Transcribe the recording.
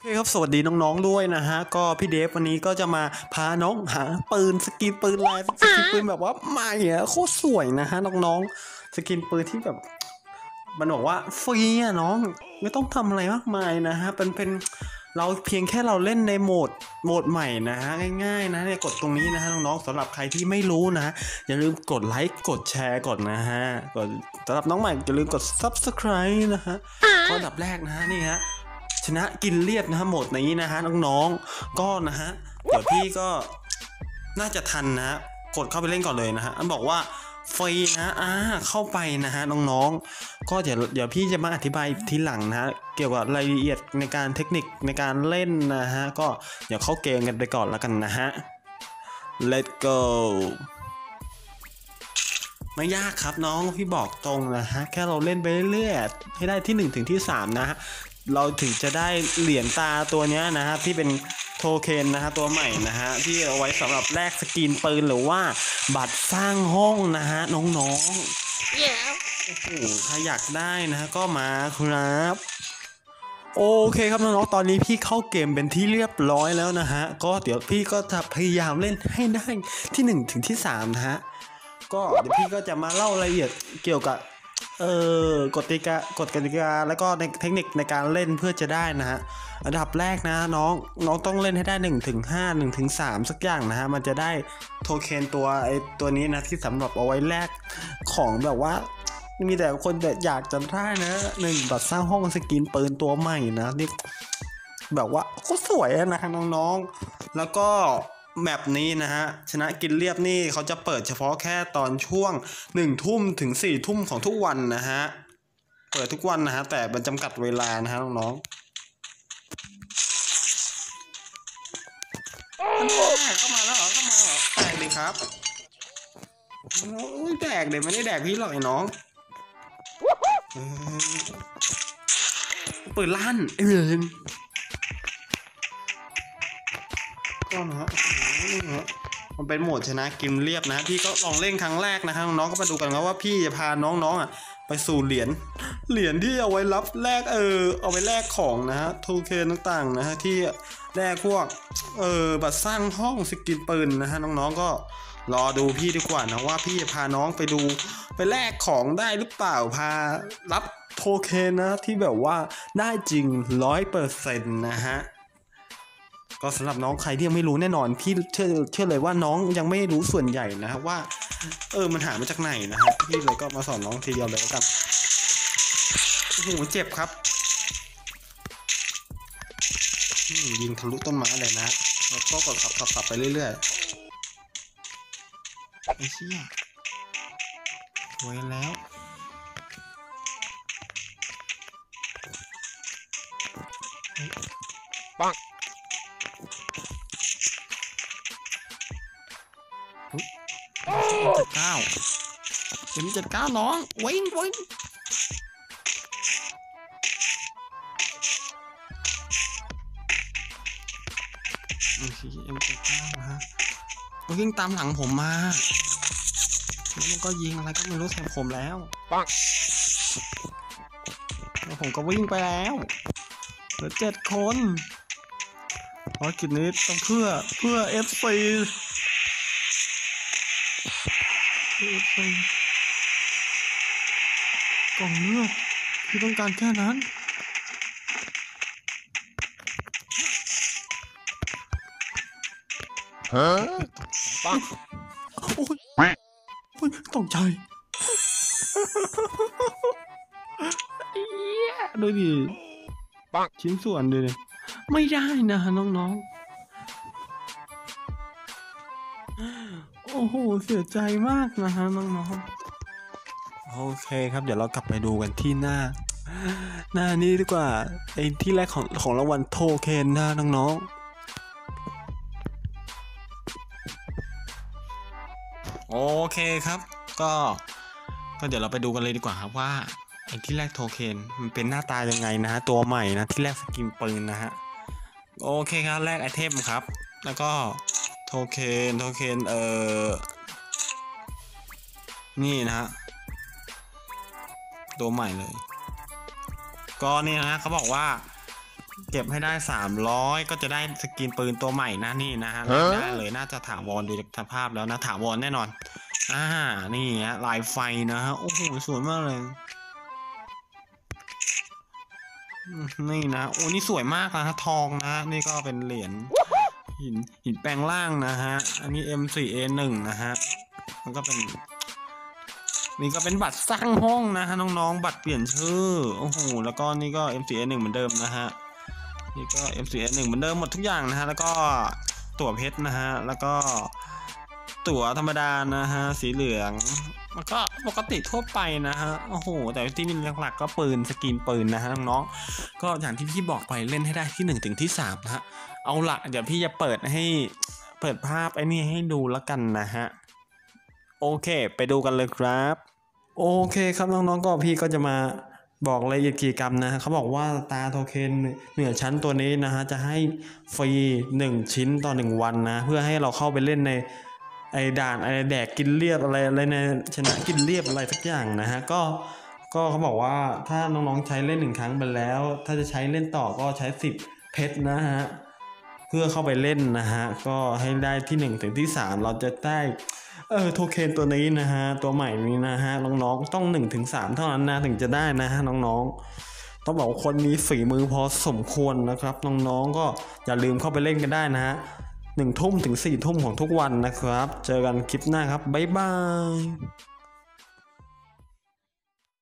โอเคครับ สวัสดีน้องๆด้วยนะฮะ ก็พี่เดฟวันนี้ก็จะมาพาน้องหาปืนสกินปืนลายสกินปืนแบบว่าใหม่อะโคตรสวยนะฮะน้องๆ สกินปืนที่แบบ มันบอกว่าฟรีอะน้องไม่ต้องทำอะไรมากมายนะฮะเป็นเป็นเราเพียงแค่เราเล่นในโหมดโหมดใหม่นะฮะง่ายๆนะเนี่ยกดตรงนี้นะฮะน้องๆสำหรับใครที่ไม่รู้นะฮะอย่าลืมกดไลค์กดแชร์ก่อนนะฮะกดสำหรับน้องใหม่อย่าลืมกด subscribe นะฮะข้ออันดับแรกนะฮะนี่ฮะช นะกินเรียบนะฮะโหมดนี้นะฮะน้องๆ ก็นะฮะเดี๋ยวพี่ก็น่าจะทันนะฮะกดเข้าไปเล่นก่อนเลยนะฮะอันบอกว่าฟรีนะอ่าเข้าไปนะฮะน้องๆ ก็เดี๋ยวเดี๋ยวพี่จะมาอธิบายทีหลังนะฮะเกี่ยวกับรายละเอียดในการเทคนิคในการเล่นนะฮะก็เดี๋ยวเข้าเกมกันไปก่อนแล้วกันนะฮะ let's go ไม่ยากครับน้องพี่บอกตรงนะฮะแค่เราเล่นไปเรื่อยๆให้ได้ที่1ถึงที่3นะฮะ เราถึงจะได้เหรียญตาตัวเนี้ยนะฮะที่เป็นโทเค็นนะฮะตัวใหม่นะฮะที่เอาไว้สำหรับแลกสกินปืนหรือว่าบัตรสร้างห้องนะฮะน้องๆ Yeah. โอ้โหใครอยากได้นะฮะก็มาครับโอเคครับน้องๆ ตอนนี้พี่เข้าเกมเป็นที่เรียบร้อยแล้วนะฮะ ก็เดี๋ยวพี่ก็จะพยายามเล่นให้ได้ที่ 1 ถึงที่ 3 นะฮะ ก็เดี๋ยวพี่ก็จะมาเล่ารายละเอียดเกี่ยวกับ เออกฎกติกากฎกติกาแล้วก็ในเทคนิคในการเล่นเพื่อจะได้นะฮะอันดับแรกนะน้องน้องต้องเล่นให้ได้1ถึง5 1ถึง3สักอย่างนะฮะมันจะได้โทเค็นตัวไอตัวนี้นะที่สำหรับเอาไว้แลกของแบบว่ามีแต่คนแบบอยากจะได้นะหนึ่งบัตรสร้างห้องสกินปืนตัวใหม่นะนี่แบบว่าโคตรสวยอะนะน้องๆ แล้วก็ แมปนี้นะฮะ ชนะกินเรียบนี่เขาจะเปิดเฉพาะแค่ตอนช่วงหนึ่งทุ่มถึงสี่ทุ่มของทุกวันนะฮะ เปิดทุกวันนะฮะ แต่มันจำกัดเวลานะฮะน้องๆอันแรกเข้ามาแล้วเหรอเข้ามาเหรอแตกเลยครับโอ้ยแดกเดี๋ยวไม่ได้แดกพี่หรอกไอ้น้องเออเปิดลั่นเอง ก็นฮะโอ้โหนี่ฮะมันเป็นโหมดชนะกิมเรียบนะ พี่ก็ลองเล่นครั้งแรกนะครับน้องก็มาดูกันครับว่าพี่จะพาน้องๆอะไปสู่เหรียญเหรียญที่เอาไว้รับแลกเออเอาไว้แลกของนะฮะโทเคนต่างๆนะฮะที่แลกพวกเออบัตรสร้างห้องสกินปืนนะฮะน้องๆก็รอดูพี่ดีกว่านะว่าพี่จะพาน้องไปดูไปแลกของได้หรือเปล่าพารับโทเคนนะที่แบบว่าได้จริงร้อยเปอร์เซ็นต์นะฮะ ก็สำหรับน้องใครที่ยังไม่รู้แน่นอนพี่เชื่อเชื่อเลยว่าน้องยังไม่รู้ส่วนใหญ่นะฮะว่า เออมันหามาจากไหนนะฮะพี่เลยก็มาสอนน้องทีเดียวเลยแล้วกันโอ้โหเจ็บครับยิงทะลุต้นไม้เลยนะแล้วก็กดขับขับขับไปเรื่อยๆไอ้เชี่ยสวยแล้ว Bonk. เเจ็ดเก้าเอ็มเจ็ดเก้าน้องวิ่งวิ่งโอเคเอ็มเจ็ดเก้านะฮะมันวิ่งตามหลังผมมาแล้วมันก็ยิงอะไรก็ไม่รู้ใส่ผมแล้ว Bonk. แล้วผมก็วิ่งไปแล้วเหลือเจ็ดคนภารกิจนี้ต้องเพื่อเพื่อเอฟซี เอฟซีกล่องเลือดพี่ต้องการแค่นั้น Huh? Bonk. โอ้ยโอ้ยตกใจเอี้ยดูดิปังชิ้นส่วนดูดิไม่ได้นะน้องๆ อ้โห เสียใจมากนะฮะน้องๆ โอเคครับ เดี๋ยวเรากลับไปดูกันที่หน้า หน้านี้ดีกว่าไอ้ที่แรกของของรางวัลโทเคนนะน้องๆโอเคครับ ก็ก็เดี๋ยวเราไปดูกันเลยดีกว่าครับว่าไอ้ที่แรกโทเคนมันเป็นหน้าตายังไงนะฮะตัวใหม่นะที่แรกสกินปืนนะฮะโอเคครับแรกไอเทมครับ แล้วก็ โทเคนโทเคนเอ่อ นี่นะฮะ ตัวใหม่เลย ก็นี่นะฮะเขาบอกว่า เก็บให้ได้ 300 ก็จะได้สกินปืนตัวใหม่นะนี่นะฮะได้เลยน่าจะถาวรดูจากสภาพแล้วนะถาวรแน่นอน อ่า นี่ฮะลายไฟนะฮะ โอ้โห สวยมากเลยอืมนี่นะ โอ้นี่สวยมากนะฮะทองนะ นี่ก็เป็นเหรียญ หินหินแปลงร่างนะฮะ อันนี้ M4A1 นะฮะ มันก็เป็น นี่ก็เป็นบัตรสร้างห้องนะฮะน้องๆ บัตรเปลี่ยนชื่อ โอ้โห แล้วก็นี่ก็ M4A1 เหมือนเดิมนะฮะ นี่ก็ M4A1 เหมือนเดิมหมดทุกอย่างนะฮะ แล้วก็ตั๋วเพชรนะฮะ แล้วก็ตั๋วธรรมดานะฮะ สีเหลือง มันก็ปกติทั่วไปนะฮะ โอ้โห แต่ที่นี่หลักๆก็ปืนสกรีนปืนนะฮะน้องๆ ก็อย่างที่พี่บอกไปเล่นให้ได้ที่หนึ่งถึงที่สามนะฮะ เอาละเดี๋ยวพี่จะเปิดให้เปิดภาพไอ้นี่ให้ดูแล้วกันนะฮะ โอเค ไปดูกันเลยครับ โอเคครับน้องๆ ก็พี่ก็จะมาบอกรายละเอียดกิจกรรมนะฮะเขาบอกว่าตาโทเค็นเหนือชั้นตัวนี้นะฮะจะให้ฟรี 1 ชิ้นต่อ 1 วันนะ เพื่อให้เราเข้าไปเล่นใน ไอ้ด่านอะไรแดกกินเรียบอะไรอะไรในชนะกินเรียบอะไรสักอย่างนะฮะก็ก็เขาบอกว่าถ้าน้องๆใช้เล่นหนึ่งครั้งไปแล้ว ถ้าจะใช้เล่นต่อก็ใช้ 10 เพชรนะฮะเพื่อเข้าไปเล่นนะฮะก็ให้ได้ที่1ถึงที่3 เราจะได้เออโทเค็นตัวนี้นะฮะตัวใหม่นี้นะฮะน้องๆต้อง1-3ถึง3เท่านั้นนะถึงจะได้นะฮะน้องๆ ต้องบอกคนมีฝีมือพอสมควรนะครับน้องๆก็อย่าลืมเข้าไปเล่นกันได้นะฮะ หนึ่งทุ่มถึงสี่ทุ่มของทุกวันนะครับ เจอกันคลิปหน้าครับ บ๊ายบาย